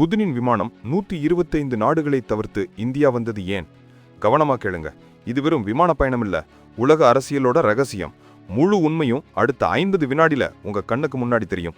புதினின் விமானம் நூற்றி இருபத்தைந்து நாடுகளை தவிர்த்து இந்தியா வந்தது ஏன்? கவனமாக கேளுங்க. இது வெறும் விமான பயணம் இல்ல உலக அரசியலோட ரகசியம். முழு உண்மையும் அடுத்த ஐம்பது வினாடியில உங்க கண்ணுக்கு முன்னாடி தெரியும்.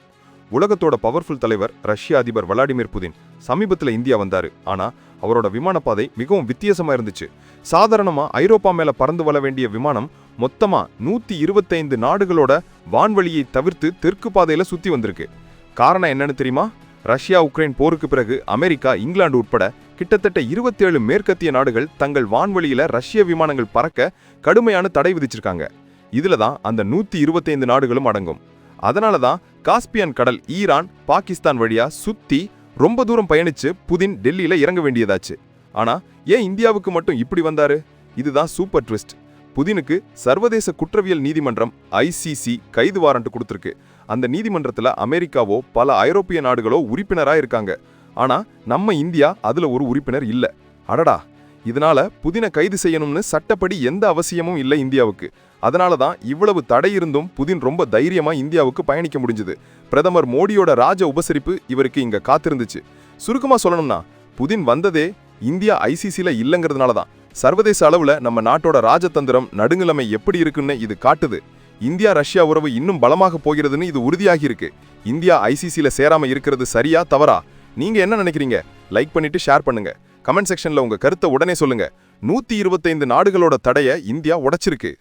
உலகத்தோட பவர்ஃபுல் தலைவர் ரஷ்ய அதிபர் விளாடிமிர் புதின் சமீபத்தில் இந்தியா வந்தாரு. ஆனா அவரோட விமான பாதை மிகவும் வித்தியாசமா இருந்துச்சு. சாதாரணமா ஐரோப்பா மேல பறந்து வர வேண்டிய விமானம் மொத்தமா நூத்தி இருபத்தைந்து நாடுகளோட வான்வழியை தவிர்த்து தெற்கு பாதையில சுத்தி வந்திருக்கு. காரணம் என்னன்னு தெரியுமா? ரஷ்யா உக்ரைன் போருக்கு பிறகு அமெரிக்கா இங்கிலாந்து உட்பட கிட்டத்தட்ட 27 மேற்கத்திய நாடுகள் தங்கள் வான்வெளியில ரஷ்ய விமானங்கள் பறக்க கடுமையான தடை விதிச்சிருக்காங்க. இதுல தான் அந்த நூத்தி இருபத்தைந்து நாடுகளும் அடங்கும். அதனால தான் காஸ்பியன் கடல் ஈரான் பாகிஸ்தான் வழியா சுத்தி ரொம்ப தூரம் பயணிச்சு புதின் டெல்லியில இறங்க வேண்டியதாச்சு. ஆனா ஏன் இந்தியாவுக்கு மட்டும் இப்படி வந்தாரு? இதுதான் சூப்பர் ட்விஸ்ட். புதினுக்கு சர்வதேச குற்றவியல் நீதிமன்றம் ஐசிசி கைது வாரண்ட் கொடுத்துருக்கு. அந்த நீதிமன்றத்தில் அமெரிக்காவோ பல ஐரோப்பிய நாடுகளோ உறுப்பினராக இருக்காங்க. ஆனா நம்ம இந்தியா அதில் ஒரு உறுப்பினர் இல்லை. அடடா! இதனால புதினை கைது செய்யணும்னு சட்டப்படி எந்த அவசியமும் இல்லை இந்தியாவுக்கு. அதனால தான் இவ்வளவு தடை இருந்தும் புதின் ரொம்ப தைரியமா இந்தியாவுக்கு பயணிக்க முடிஞ்சது. பிரதமர் மோடியோட ராஜ உபசரிப்பு இவருக்கு இங்க காத்திருந்துச்சு. சுருக்கமா சொல்லணும்னா புதின் வந்ததே இந்தியா ஐசிசியில் இல்லைங்கிறதுனால தான். சர்வதேச அளவுல நம்ம நாட்டோட ராஜதந்திரம் நடுநிலைமை எப்படி இருக்குன்னு இது காட்டுது. இந்தியா ரஷ்யா உறவு இன்னும் பலமாக போகிறதுன்னு இது உறுதியாகி இருக்கு. இந்தியா ஐசிசியில் சேராம இருக்கிறது சரியா தவறா? நீங்க என்ன நினைக்கிறீங்க? லைக் பண்ணிட்டு ஷேர் பண்ணுங்க. கமெண்ட் செக்ஷன்ல உங்க கருத்தை உடனே சொல்லுங்க. நூத்தி இருபத்தைந்து நாடுகளோட தடைய இந்தியா உடைச்சிருக்கு.